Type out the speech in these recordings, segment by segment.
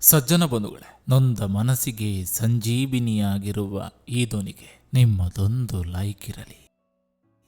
ಸಜ್ಜನ ಬಂಧುಗಳೇ, ನೊಂದ ಮನಸ್ಸಿಗೆ ಸಂಜೀವಿನಿಯಾಗಿರುವ ಈ ಧ್ವನಿಗೆ ನಿಮ್ಮದೊಂದು ಲೈಕ್ ಇರಲಿ.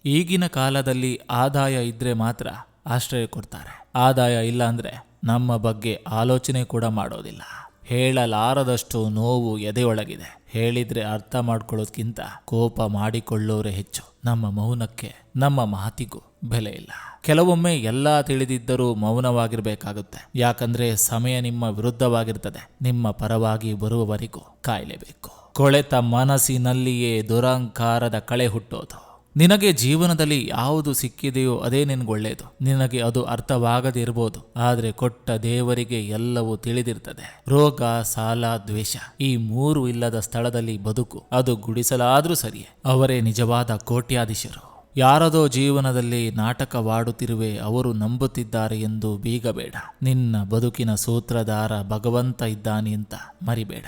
ಈಗಿನ ಕಾಲದಲ್ಲಿ ಆದಾಯ ಇದ್ರೆ ಮಾತ್ರ ಆಶ್ರಯ ಕೊಡ್ತಾರೆ. ಆದಾಯ ಇಲ್ಲ ಅಂದ್ರೆ ನಮ್ಮ ಬಗ್ಗೆ ಆಲೋಚನೆ ಕೂಡ ಮಾಡೋದಿಲ್ಲ. ಹೇಳಲಾರದಷ್ಟು ನೋವು ಎದೆಯೊಳಗಿದೆ. ಹೇಳಿದ್ರೆ ಅರ್ಥ ಮಾಡ್ಕೊಳ್ಳೋದ್ಕಿಂತ ಕೋಪ ಮಾಡಿಕೊಳ್ಳೋರೆ ಹೆಚ್ಚು. ನಮ್ಮ ಮೌನಕ್ಕೆ, ನಮ್ಮ ಮಾತಿಗೂ ಬೆಲೆ ಇಲ್ಲ. ಕೆಲವೊಮ್ಮೆ ಎಲ್ಲ ತಿಳಿದಿದ್ದರೂ ಮೌನವಾಗಿರಬೇಕಾಗುತ್ತೆ. ಯಾಕಂದ್ರೆ ಸಮಯ ನಿಮ್ಮ ವಿರುದ್ಧವಾಗಿರ್ತದೆ. ನಿಮ್ಮ ಪರವಾಗಿ ಬರುವವರೆಗೂ ಕಾಯಲೇಬೇಕು. ಕೊಳೆತ ಮನಸ್ಸಿನಲ್ಲಿಯೇ ದುರಂಕಾರದ ಕಳೆ ಹುಟ್ಟೋದು. ನಿನಗೆ ಜೀವನದಲ್ಲಿ ಯಾವುದು ಸಿಕ್ಕಿದೆಯೋ ಅದೇ ನಿನಗೊಳ್ಳೇದು ನಿನಗೆ ಅದು ಅರ್ಥವಾಗದಿರ್ಬೋದು. ಆದರೆ ಕೊಟ್ಟ ದೇವರಿಗೆ ಎಲ್ಲವೂ ತಿಳಿದಿರ್ತದೆ. ರೋಗ, ಸಾಲ, ದ್ವೇಷ ಈ ಮೂರು ಇಲ್ಲದ ಸ್ಥಳದಲ್ಲಿ ಬದುಕು ಅದು ಗುಡಿಸಲಾದ್ರೂ ಸರಿಯೇ. ಅವರೇ ನಿಜವಾದ ಕೋಟ್ಯಾಧೀಶರು. ಯಾರದೋ ಜೀವನದಲ್ಲಿ ನಾಟಕವಾಡುತ್ತಿರುವೆ ಅವರು ನಂಬುತ್ತಿದ್ದಾರೆ ಎಂದು ಬೀಗಬೇಡ. ನಿನ್ನ ಬದುಕಿನ ಸೂತ್ರಧಾರ ಭಗವಂತ ಇದ್ದಾನೆ ಅಂತ ಮರಿಬೇಡ.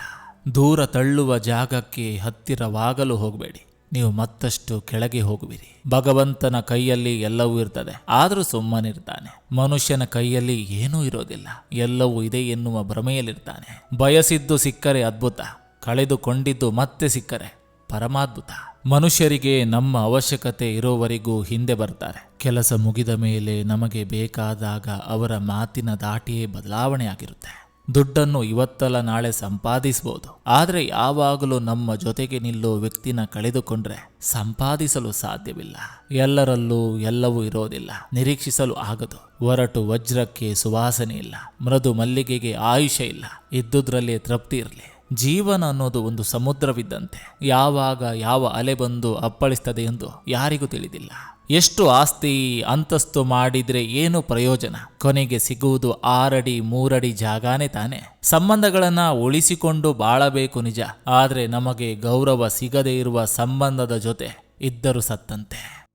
ದೂರ ತಳ್ಳುವ ಜಾಗಕ್ಕೆ ಹತ್ತಿರವಾಗಲು ಹೋಗಬೇಡಿ. ನೀವು ಮತ್ತಷ್ಟು ಕೆಳಗೆ ಹೋಗುವಿರಿ. ಭಗವಂತನ ಕೈಯಲ್ಲಿ ಎಲ್ಲವೂ ಇರ್ತದೆ. ಆದರೂ ಸುಮ್ಮನಿರ್ತಾನೆ. ಮನುಷ್ಯನ ಕೈಯಲ್ಲಿ ಏನೂ ಇರೋದಿಲ್ಲ. ಎಲ್ಲವೂ ಇದೆ ಎನ್ನುವ ಭ್ರಮೆಯಲ್ಲಿರ್ತಾನೆ. ಬಯಸಿದ್ದು ಸಿಕ್ಕರೆ ಅದ್ಭುತ. ಕಳೆದುಕೊಂಡಿದ್ದು ಮತ್ತೆ ಸಿಕ್ಕರೆ ಪರಮಾದ್ಭುತ. ಮನುಷ್ಯರಿಗೆ ನಮ್ಮ ಅವಶ್ಯಕತೆ ಇರೋವರೆಗೂ ಹಿಂದೆ ಬರ್ತಾರೆ. ಕೆಲಸ ಮುಗಿದ ಮೇಲೆ ನಮಗೆ ಬೇಕಾದಾಗ ಅವರ ಮಾತಿನ ದಾಟಿಯೇ ಬದಲಾವಣೆ ಆಗಿರುತ್ತೆ ದುಡ್ಡನ್ನು ಇವತ್ತಲ್ಲ ನಾಳೆ ಸಂಪಾದಿಸಬಹುದು ಆದರೆ ಯಾವಾಗಲೂ ನಮ್ಮ ಜೊತೆಗೆ ನಿಲ್ಲೋ ವ್ಯಕ್ತಿನ ಕಳೆದುಕೊಂಡ್ರೆ ಸಂಪಾದಿಸಲು ಸಾಧ್ಯವಿಲ್ಲ. ಎಲ್ಲರಲ್ಲೂ ಎಲ್ಲವೂ ಇರೋದಿಲ್ಲ. ನಿರೀಕ್ಷಿಸಲು ಆಗದು. ಒರಟು ವಜ್ರಕ್ಕೆ ಸುವಾಸನೆ ಇಲ್ಲ. ಮೃದು ಮಲ್ಲಿಗೆಗೆ ಆಯುಷ ಇಲ್ಲ. ಇದ್ದುದ್ರಲ್ಲಿ ತೃಪ್ತಿ ಇರಲಿ. ಜೀವನ ಅನ್ನೋದು ಒಂದು ಸಮುದ್ರವಿದ್ದಂತೆ. ಯಾವಾಗ ಯಾವ ಅಲೆ ಬಂದು ಅಪ್ಪಳಿಸ್ತದೆ ಎಂದು ಯಾರಿಗೂ ತಿಳಿದಿಲ್ಲ. ಎಷ್ಟು ಆಸ್ತಿ ಅಂತಸ್ತು ಮಾಡಿದ್ರೆ ಏನು ಪ್ರಯೋಜನ? ಕೊನೆಗೆ ಸಿಗುವುದು ಆರಡಿ, ಮೂರಡಿ ಜಾಗಾನೇ ತಾನೆ. ಸಂಬಂಧಗಳನ್ನ ಉಳಿಸಿಕೊಂಡು ಬಾಳಬೇಕು ನಿಜ. ಆದರೆ ನಮಗೆ ಗೌರವ ಸಿಗದೇ ಇರುವ ಸಂಬಂಧದ ಜೊತೆ ಇದ್ದರೂ ಸತ್ತಂತೆ.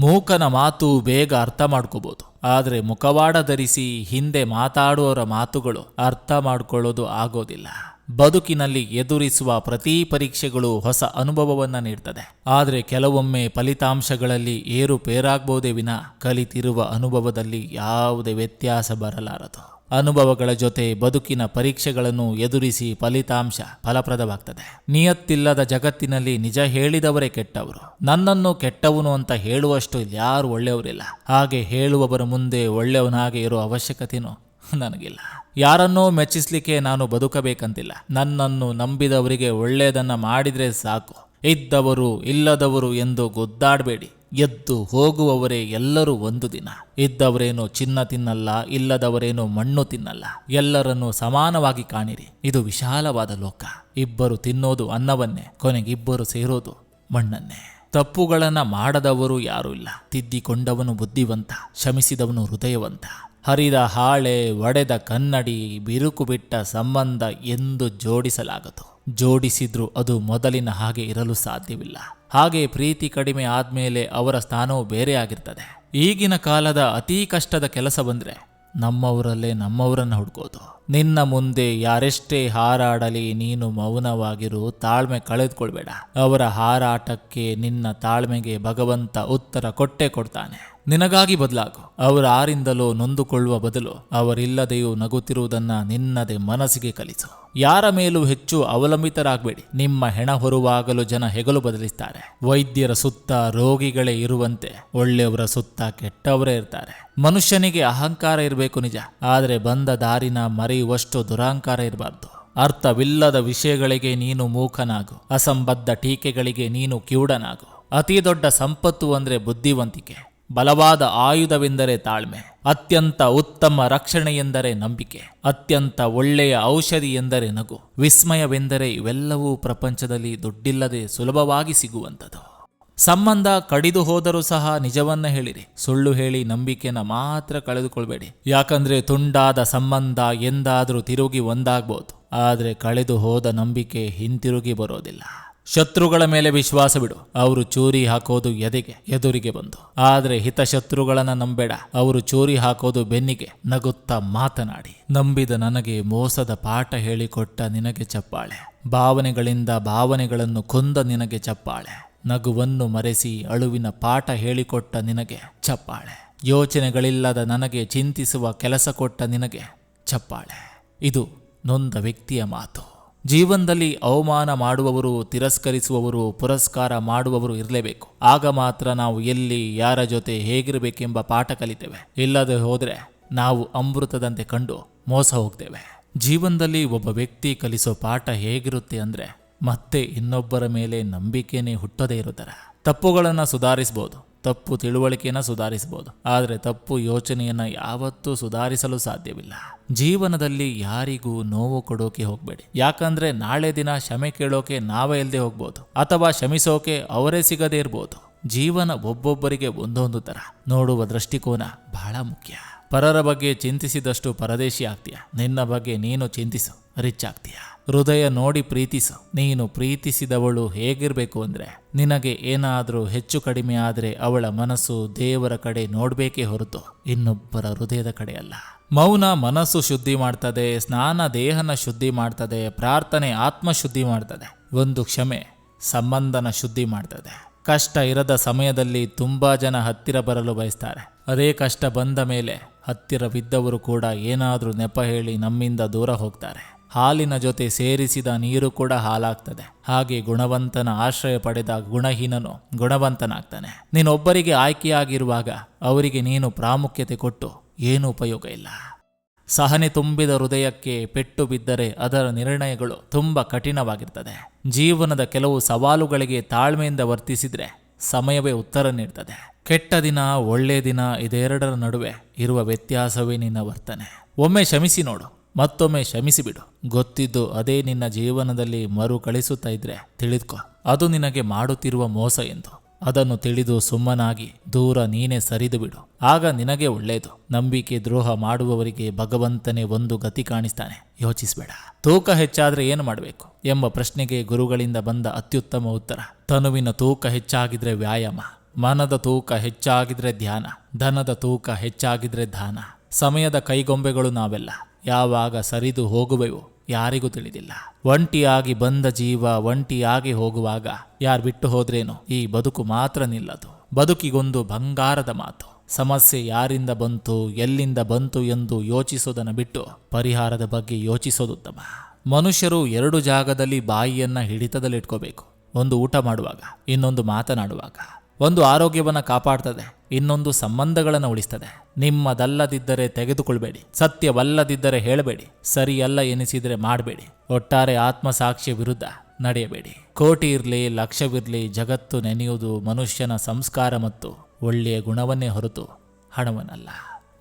ಮೂಕನ ಮಾತು ಬೇಗ ಅರ್ಥ ಮಾಡ್ಕೋಬಹುದು ಆದರೆ ಮುಖವಾಡ ಧರಿಸಿ ಹಿಂದೆ ಮಾತಾಡುವವರ ಮಾತುಗಳು ಅರ್ಥ ಮಾಡ್ಕೊಳ್ಳೋದು ಆಗೋದಿಲ್ಲ. ಬದುಕಿನಲ್ಲಿ ಎದುರಿಸುವ ಪ್ರತಿ ಪರೀಕ್ಷೆಗಳು ಹೊಸ ಅನುಭವವನ್ನು ನೀಡ್ತದೆ. ಆದರೆ ಕೆಲವೊಮ್ಮೆ ಫಲಿತಾಂಶಗಳಲ್ಲಿ ಏರುಪೇರಾಗ್ಬೋದೇ ವಿನ ಕಲಿತಿರುವ ಅನುಭವದಲ್ಲಿ ಯಾವುದೇ ವ್ಯತ್ಯಾಸ ಬರಲಾರದು. ಅನುಭವಗಳ ಜೊತೆ ಬದುಕಿನ ಪರೀಕ್ಷೆಗಳನ್ನು ಎದುರಿಸಿ ಫಲಿತಾಂಶ ಫಲಪ್ರದವಾಗ್ತದೆ. ನಿಯತ್ತಿಲ್ಲದ ಜಗತ್ತಿನಲ್ಲಿ ನಿಜ ಹೇಳಿದವರೇ ಕೆಟ್ಟವರು. ನನ್ನನ್ನು ಕೆಟ್ಟವನು ಅಂತ ಹೇಳುವಷ್ಟು ಯಾರು ಒಳ್ಳೆಯವರಿಲ್ಲ. ಹಾಗೆ ಹೇಳುವವರ ಮುಂದೆ ಒಳ್ಳೆಯವನಾಗೆ ಇರೋ ಅವಶ್ಯಕತೆನೂ ನನಗಿಲ್ಲ. ಯಾರನ್ನೂ ಮೆಚ್ಚಿಸ್ಲಿಕ್ಕೆ ನಾನು ಬದುಕಬೇಕಂತಿಲ್ಲ. ನನ್ನನ್ನು ನಂಬಿದವರಿಗೆ ಒಳ್ಳೆಯದನ್ನ ಮಾಡಿದರೆ ಸಾಕು. ಇದ್ದವರು ಇಲ್ಲದವರು ಎಂದು ಗೊದ್ದಾಡಬೇಡಿ. ಎದ್ದು ಹೋಗುವವರೇ ಎಲ್ಲರೂ ಒಂದು ದಿನ. ಇದ್ದವರೇನು ಚಿನ್ನ ತಿನ್ನಲ್ಲ, ಇಲ್ಲದವರೇನು ಮಣ್ಣು ತಿನ್ನಲ್ಲ. ಎಲ್ಲರನ್ನೂ ಸಮಾನವಾಗಿ ಕಾಣಿರಿ. ಇದು ವಿಶಾಲವಾದ ಲೋಕ. ಇಬ್ಬರು ತಿನ್ನೋದು ಅನ್ನವನ್ನೇ ಕೊನೆಗಿಬ್ಬರು ಸೇರೋದು ಮಣ್ಣನ್ನೇ. ತಪ್ಪುಗಳನ್ನು ಮಾಡದವರು ಯಾರೂ ಇಲ್ಲ. ತಿದ್ದಿಕೊಂಡವನು ಬುದ್ಧಿವಂತ, ಶಮಿಸಿದವನು ಹೃದಯವಂತ. ಹರಿದ ಹಾಳೆ, ಒಡೆದ ಕನ್ನಡಿ, ಬಿರುಕು ಬಿಟ್ಟ ಸಂಬಂಧ ಎಂದು ಜೋಡಿಸಲಾಗದು. ಜೋಡಿಸಿದ್ರೂ ಅದು ಮೊದಲಿನ ಹಾಗೆ ಇರಲು ಸಾಧ್ಯವಿಲ್ಲ. ಹಾಗೆ ಪ್ರೀತಿ ಕಡಿಮೆ ಆದ್ಮೇಲೆ ಅವರ ಸ್ಥಾನವು ಬೇರೆ ಆಗಿರ್ತದೆ ಈಗಿನ ಕಾಲದ ಅತೀ ಕಷ್ಟದ ಕೆಲಸ ಬಂದರೆ ನಮ್ಮವರಲ್ಲೇ ನಮ್ಮವರನ್ನ ಹುಡ್ಕೋದು. ನಿನ್ನ ಮುಂದೆ ಯಾರೆಷ್ಟೇ ಹಾರಾಡಲಿ, ನೀನು ಮೌನವಾಗಿರು, ತಾಳ್ಮೆ ಕಳೆದುಕೊಳ್ಬೇಡ. ಅವರ ಹಾರಾಟಕ್ಕೆ ನಿನ್ನ ತಾಳ್ಮೆಗೆ ಭಗವಂತ ಉತ್ತರ ಕೊಟ್ಟೆ ಕೊಡ್ತಾನೆ. ನಿನಗಾಗಿ ಬದಲಾಗು. ಅವರ ಆರಿಂದಲೋ ನೊಂದುಕೊಳ್ಳುವ ಬದಲು ಅವರಿಲ್ಲದೆಯೂ ನಗುತ್ತಿರುವುದನ್ನ ನಿನ್ನದೇ ಮನಸ್ಸಿಗೆ ಕಲಿಸು. ಯಾರ ಮೇಲೂ ಹೆಚ್ಚು ಅವಲಂಬಿತರಾಗಬೇಡಿ. ನಿಮ್ಮ ಹೆಣ ಹೊರುವಾಗಲೂ ಜನ ಹೆಗಲು ಬದಲಿಸ್ತಾರೆ. ವೈದ್ಯರ ಸುತ್ತ ರೋಗಿಗಳೇ ಇರುವಂತೆ ಒಳ್ಳೆಯವರ ಸುತ್ತ ಕೆಟ್ಟವರೇ ಇರ್ತಾರೆ. ಮನುಷ್ಯನಿಗೆ ಅಹಂಕಾರ ಇರಬೇಕು ನಿಜ. ಆದರೆ ಬಂದ ದಾರಿನ ಮರೆಯುವಷ್ಟು ದುರಾಂಕಾರ ಇರಬಾರ್ದು. ಅರ್ಥವಿಲ್ಲದ ವಿಷಯಗಳಿಗೆ ನೀನು ಮೂಕನಾಗು. ಅಸಂಬದ್ಧ ಟೀಕೆಗಳಿಗೆ ನೀನು ಕಿವುಡನಾಗು. ಅತಿ ದೊಡ್ಡ ಸಂಪತ್ತು ಅಂದ್ರೆ ಬುದ್ಧಿವಂತಿಕೆ. ಬಲವಾದ ಆಯುಧವೆಂದರೆ ತಾಳ್ಮೆ, ಅತ್ಯಂತ ಉತ್ತಮ ರಕ್ಷಣೆ ಎಂದರೆ ನಂಬಿಕೆ, ಅತ್ಯಂತ ಒಳ್ಳೆಯ ಔಷಧಿ ಎಂದರೆ ನಗು, ವಿಸ್ಮಯವೆಂದರೆ ಇವೆಲ್ಲವೂ ಪ್ರಪಂಚದಲ್ಲಿ ದುಡ್ಡಿಲ್ಲದೆ ಸುಲಭವಾಗಿ ಸಿಗುವಂಥದ್ದು. ಸಂಬಂಧ ಕಡಿದು ಹೋದರೂ ಸಹ ನಿಜವನ್ನ ಹೇಳಿರಿ, ಸುಳ್ಳು ಹೇಳಿ ನಂಬಿಕೆನ ಮಾತ್ರ ಕಳೆದುಕೊಳ್ಬೇಡಿ. ಯಾಕಂದ್ರೆ ತುಂಡಾದ ಸಂಬಂಧ ಎಂದಾದರೂ ತಿರುಗಿ ಒಂದಾಗ್ಬೋದು, ಆದರೆ ಕಳೆದು ಹೋದ ನಂಬಿಕೆ ಹಿಂತಿರುಗಿ ಬರೋದಿಲ್ಲ. ಶತ್ರುಗಳ ಮೇಲೆ ವಿಶ್ವಾಸ ಬಿಡು. ಅವರು ಚೂರಿ ಹಾಕೋದು ಎದೆಗೆ, ಎದುರಿಗೆ ಬಂದು. ಆದರೆ ಹಿತಶತ್ರುಗಳನ್ನ ನಂಬೇಡ. ಅವರು ಚೂರಿ ಹಾಕೋದು ಬೆನ್ನಿಗೆ. ನಗುತ್ತಾ ಮಾತನಾಡಿ. ನಂಬಿದ ನನಗೆ ಮೋಸದ ಪಾಠ ಹೇಳಿಕೊಟ್ಟ ನಿನಗೆ ಚಪ್ಪಾಳೆ. ಭಾವನೆಗಳಿಂದ ಭಾವನೆಗಳನ್ನು ಕೊಂದ ನಿನಗೆ ಚಪ್ಪಾಳೆ. ನಗುವನ್ನು ಮರೆಸಿ ಅಳುವಿನ ಪಾಠ ಹೇಳಿಕೊಟ್ಟ ನಿನಗೆ ಚಪ್ಪಾಳೆ. ಯೋಚನೆಗಳಿಲ್ಲದ ನನಗೆ ಚಿಂತಿಸುವ ಕೆಲಸ ಕೊಟ್ಟ ನಿನಗೆ ಚಪ್ಪಾಳೆ. ಇದು ನೊಂದ ವ್ಯಕ್ತಿಯ ಮಾತು. ಜೀವನದಲ್ಲಿ ಅವಮಾನ ಮಾಡುವವರು, ತಿರಸ್ಕರಿಸುವವರು, ಪುರಸ್ಕಾರ ಮಾಡುವವರು ಇರಲೇಬೇಕು. ಆಗ ಮಾತ್ರ ನಾವು ಎಲ್ಲಿ, ಯಾರ ಜೊತೆ ಹೇಗಿರಬೇಕೆಂಬ ಪಾಠ ಕಲಿತೇವೆ. ಇಲ್ಲದೆ ಹೋದರೆ ನಾವು ಅಮೃತದಂತೆ ಕಂಡು ಮೋಸ ಹೋಗ್ತೇವೆ. ಜೀವನದಲ್ಲಿ ಒಬ್ಬ ವ್ಯಕ್ತಿ ಕಲಿಸೋ ಪಾಠ ಹೇಗಿರುತ್ತೆ ಅಂದರೆ, ಮತ್ತೆ ಇನ್ನೊಬ್ಬರ ಮೇಲೆ ನಂಬಿಕೆನೇ ಹುಟ್ಟದೇ ಇರುತ್ತಾರೆ. ತಪ್ಪುಗಳನ್ನು ಸುಧಾರಿಸಬಹುದು ತಪ್ಪು ತಿಳುವಳಿಕೆಯನ್ನು ಸುಧಾರಿಸಬಹುದು. ಆದರೆ ತಪ್ಪು ಯೋಚನೆಯನ್ನು ಯಾವತ್ತೂ ಸುಧಾರಿಸಲು ಸಾಧ್ಯವಿಲ್ಲ. ಜೀವನದಲ್ಲಿ ಯಾರಿಗೂ ನೋವು ಕೊಡೋಕೆ ಹೋಗಬೇಡಿ. ಯಾಕಂದ್ರೆ ನಾಳೆ ದಿನ ಕ್ಷಮೆ ಕೇಳೋಕೆ ನಾವೇ ಇಲ್ಲದೆ ಹೋಗ್ಬೋದು. ಅಥವಾ ಕ್ಷಮಿಸೋಕೆ ಅವರೇ ಸಿಗದೇ ಇರ್ಬೋದು. ಜೀವನ ಒಬ್ಬೊಬ್ಬರಿಗೆ ಒಂದೊಂದು ಥರ ನೋಡುವ ದೃಷ್ಟಿಕೋನ ಬಹಳ ಮುಖ್ಯ. ಪರರ ಬಗ್ಗೆ ಚಿಂತಿಸಿದಷ್ಟು ಪರದೇಶಿ ಆಗ್ತೀಯ. ನಿನ್ನ ಬಗ್ಗೆ ನೀನು ಚಿಂತಿಸು, ರಿಚ್ ಆಗ್ತೀಯ. ಹೃದಯ ನೋಡಿ ಪ್ರೀತಿಸು, ನೀನು ಪ್ರೀತಿಸಿದವಳು ಹೇಗಿರಬೇಕು ಅಂದ್ರೆ. ನಿನಗೆ ಏನಾದರೂ ಹೆಚ್ಚು ಕಡಿಮೆ ಆದರೆ ಅವಳ ಮನಸ್ಸು ದೇವರ ಕಡೆ ನೋಡಬೇಕೇ ಹೊರತು, ಇನ್ನೊಬ್ಬರ ಹೃದಯದ ಕಡೆ ಅಲ್ಲ. ಮೌನ ಮನಸ್ಸು ಶುದ್ಧಿ ಮಾಡ್ತದೆ, ಸ್ನಾನ ದೇಹನ ಶುದ್ಧಿ ಮಾಡ್ತದೆ, ಪ್ರಾರ್ಥನೆ ಆತ್ಮ ಶುದ್ಧಿ ಮಾಡ್ತದೆ. ಒಂದು ಕ್ಷಮೆ ಸಂಬಂಧನ ಶುದ್ಧಿ ಮಾಡ್ತದೆ. ಕಷ್ಟ ಇರದ ಸಮಯದಲ್ಲಿ ತುಂಬಾ ಜನ ಹತ್ತಿರ ಬರಲು ಬಯಸ್ತಾರೆ. ಅದೇ ಕಷ್ಟ ಬಂದ ಮೇಲೆ ಹತ್ತಿರವಿದ್ದವರು ಕೂಡ ಏನಾದರೂ ನೆಪ ಹೇಳಿ ನಮ್ಮಿಂದ ದೂರ ಹೋಗ್ತಾರೆ. ಹಾಲಿನ ಜೊತೆ ಸೇರಿಸಿದ ನೀರು ಕೂಡ ಹಾಲಾಗ್ತದೆ. ಹಾಗೆ ಗುಣವಂತನ ಆಶ್ರಯ ಪಡೆದ ಗುಣಹೀನನು ಗುಣವಂತನಾಗ್ತಾನೆ. ನೀನೊಬ್ಬರಿಗೆ ಆಯ್ಕೆಯಾಗಿರುವಾಗ ಅವರಿಗೆ ನೀನು ಪ್ರಾಮುಖ್ಯತೆ ಕೊಟ್ಟು ಏನೂ ಉಪಯೋಗ ಇಲ್ಲ. ಸಹನೆ ತುಂಬಿದ ಹೃದಯಕ್ಕೆ ಪೆಟ್ಟು ಬಿದ್ದರೆ ಅದರ ನಿರ್ಣಯಗಳು ತುಂಬ ಕಠಿಣವಾಗಿರ್ತದೆ. ಜೀವನದ ಕೆಲವು ಸವಾಲುಗಳಿಗೆ ತಾಳ್ಮೆಯಿಂದ ವರ್ತಿಸಿದ್ರೆ ಸಮಯವೇ ಉತ್ತರ ನೀಡ್ತದೆ. ಕೆಟ್ಟ ದಿನ ಒಳ್ಳೆಯ ದಿನ ಇದೆರಡರ ನಡುವೆ ಇರುವ ವ್ಯತ್ಯಾಸವೇ ನಿನ್ನ ವರ್ತನೆ. ಒಮ್ಮೆ ಶಮಿಸಿ ನೋಡು, ಮತ್ತೊಮ್ಮೆ ಕ್ಷಮಿಸಿಬಿಡು ಗೊತ್ತಿದ್ದು ಅದೇ ನಿನ್ನ ಜೀವನದಲ್ಲಿ ಮರುಕಳಿಸುತ್ತಾ ಇದ್ರೆ ತಿಳಿದ್ಕೊ. ಅದು ನಿನಗೆ ಮಾಡುತ್ತಿರುವ ಮೋಸ ಎಂದು. ಅದನ್ನು ತಿಳಿದು ಸುಮ್ಮನಾಗಿ, ದೂರ ನೀನೇ ಸರಿದು ಬಿಡು. ಆಗ ನಿನಗೆ ಒಳ್ಳೆಯದು. ನಂಬಿಕೆ ದ್ರೋಹ ಮಾಡುವವರಿಗೆ ಭಗವಂತನೇ ಒಂದು ಗತಿ ಕಾಣಿಸ್ತಾನೆ. ಯೋಚಿಸಬೇಡ. ತೂಕ ಹೆಚ್ಚಾದರೆ ಏನು ಮಾಡಬೇಕು? ಎಂಬ ಪ್ರಶ್ನೆಗೆ ಗುರುಗಳಿಂದ ಬಂದ ಅತ್ಯುತ್ತಮ ಉತ್ತರ. ತನುವಿನ ತೂಕ ಹೆಚ್ಚಾಗಿದ್ರೆ ವ್ಯಾಯಾಮ, ಮನದ ತೂಕ ಹೆಚ್ಚಾಗಿದ್ರೆ ಧ್ಯಾನ, ಧನದ ತೂಕ ಹೆಚ್ಚಾಗಿದ್ರೆ ದಾನ. ಸಮಯದ ಕೈಗೊಂಬೆಗಳು ನಾವೆಲ್ಲ. ಯಾವಾಗ ಸರಿದು ಹೋಗುವೆವು ಯಾರಿಗೂ ತಿಳಿದಿಲ್ಲ. ಒಂಟಿಯಾಗಿ ಬಂದ ಜೀವ ಒಂಟಿಯಾಗಿ ಹೋಗುವಾಗ ಯಾರು ಬಿಟ್ಟು ಹೋದ್ರೇನು ಈ ಬದುಕು ಮಾತ್ರ ನಿಲ್ಲದು. ಬದುಕಿಗೊಂದು ಬಂಗಾರದ ಮಾತು. ಸಮಸ್ಯೆ ಯಾರಿಂದ ಬಂತು, ಎಲ್ಲಿಂದ ಬಂತು ಎಂದು ಯೋಚಿಸೋದನ್ನು ಬಿಟ್ಟು ಪರಿಹಾರದ ಬಗ್ಗೆ ಯೋಚಿಸೋದು ಉತ್ತಮ ಮನುಷ್ಯರು ಎರಡು ಜಾಗದಲ್ಲಿ ಬಾಯಿಯನ್ನು ಹಿಡಿತದಲ್ಲಿಟ್ಕೋಬೇಕು. ಒಂದು ಊಟ ಮಾಡುವಾಗ, ಇನ್ನೊಂದು ಮಾತನಾಡುವಾಗ. ಒಂದು ಆರೋಗ್ಯವನ್ನು ಕಾಪಾಡ್ತದೆ, ಇನ್ನೊಂದು ಸಂಬಂಧಗಳನ್ನು ಉಳಿಸ್ತದೆ. ನಿಮ್ಮದಲ್ಲದಿದ್ದರೆ ತೆಗೆದುಕೊಳ್ಬೇಡಿ, ಸತ್ಯವಲ್ಲದಿದ್ದರೆ ಹೇಳಬೇಡಿ, ಸರಿಯಲ್ಲ ಎನಿಸಿದರೆ ಮಾಡಬೇಡಿ, ಒಟ್ಟಾರೆ ಆತ್ಮಸಾಕ್ಷಿಯ ವಿರುದ್ಧ ನಡೆಯಬೇಡಿ. ಕೋಟಿ ಇರಲಿ ಲಕ್ಷವಿರಲಿ ಜಗತ್ತು ನೆನೆಯುವುದು ಮನುಷ್ಯನ ಸಂಸ್ಕಾರ ಮತ್ತು ಒಳ್ಳೆಯ ಗುಣವನ್ನೇ ಹೊರತು ಹಣವನ್ನಲ್ಲ.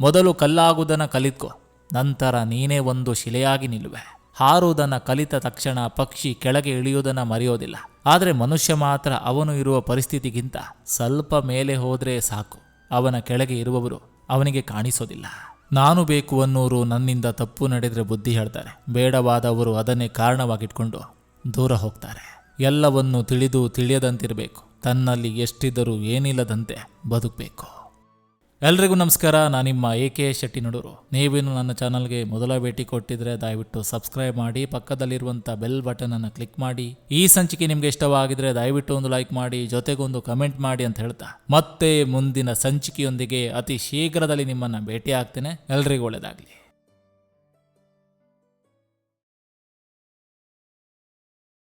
ಮೊದಲು ಕಲ್ಲಾಗುವುದನ್ನು ಕಲಿತ್ಕೋ, ನಂತರ ನೀನೇ ಒಂದು ಶಿಲೆಯಾಗಿ ನಿಲ್ಲುವೆ. ಹಾರುವುದನ್ನು ಕಲಿತ ತಕ್ಷಣ ಪಕ್ಷಿ ಕೆಳಗೆ ಇಳಿಯುವುದನ್ನು ಮರೆಯೋದಿಲ್ಲ. ಆದರೆ ಮನುಷ್ಯ ಮಾತ್ರ ಅವನು ಇರುವ ಪರಿಸ್ಥಿತಿಗಿಂತ ಸ್ವಲ್ಪ ಮೇಲೆ ಹೋದರೆ ಸಾಕು. ಅವನ ಕೆಳಗೆ ಇರುವವರು ಅವನಿಗೆ ಕಾಣಿಸೋದಿಲ್ಲ. ನಾನು ಬೇಕು ಅನ್ನೋರು ನನ್ನಿಂದ ತಪ್ಪು ನಡೆದರೆ ಬುದ್ಧಿ ಹೇಳ್ತಾರೆ. ಬೇಡವಾದವರು ಅದನ್ನೇ ಕಾರಣವಾಗಿಟ್ಕೊಂಡು ದೂರ ಹೋಗ್ತಾರೆ. ಎಲ್ಲವನ್ನು ತಿಳಿದು ತಿಳಿಯದಂತಿರಬೇಕು. ತನ್ನಲ್ಲಿ ಎಷ್ಟಿದ್ದರೂ ಏನಿಲ್ಲದಂತೆ ಬದುಕಬೇಕು. ಎಲ್ರಿಗೂ ನಮಸ್ಕಾರ. ನಾನು ನಿಮ್ಮ ಎ ಕೆ ಶೆಟ್ಟಿ ನಡೂರು ನೀವೇನು ನನ್ನ ಚಾನಲ್ಗೆ ಮೊದಲ ಭೇಟಿ ಕೊಟ್ಟಿದ್ರೆ ದಯವಿಟ್ಟು ಸಬ್ಸ್ಕ್ರೈಬ್ ಮಾಡಿ ಪಕ್ಕದಲ್ಲಿರುವಂಥ ಬೆಲ್ ಬಟನನ್ನು ಕ್ಲಿಕ್ ಮಾಡಿ. ಈ ಸಂಚಿಕೆ ನಿಮಗೆ ಇಷ್ಟವಾಗಿದ್ರೆ ದಯವಿಟ್ಟು ಒಂದು ಲೈಕ್ ಮಾಡಿ ಜೊತೆಗೊಂದು ಕಮೆಂಟ್ ಮಾಡಿ ಅಂತ ಹೇಳ್ತಾ. ಮತ್ತೆ ಮುಂದಿನ ಸಂಚಿಕೆಯೊಂದಿಗೆ ಅತಿ ಶೀಘ್ರದಲ್ಲಿ ನಿಮ್ಮನ್ನು ಭೇಟಿ ಆಗ್ತೇನೆ. ಎಲ್ರಿಗೂ ಒಳ್ಳೆಯದಾಗಲಿ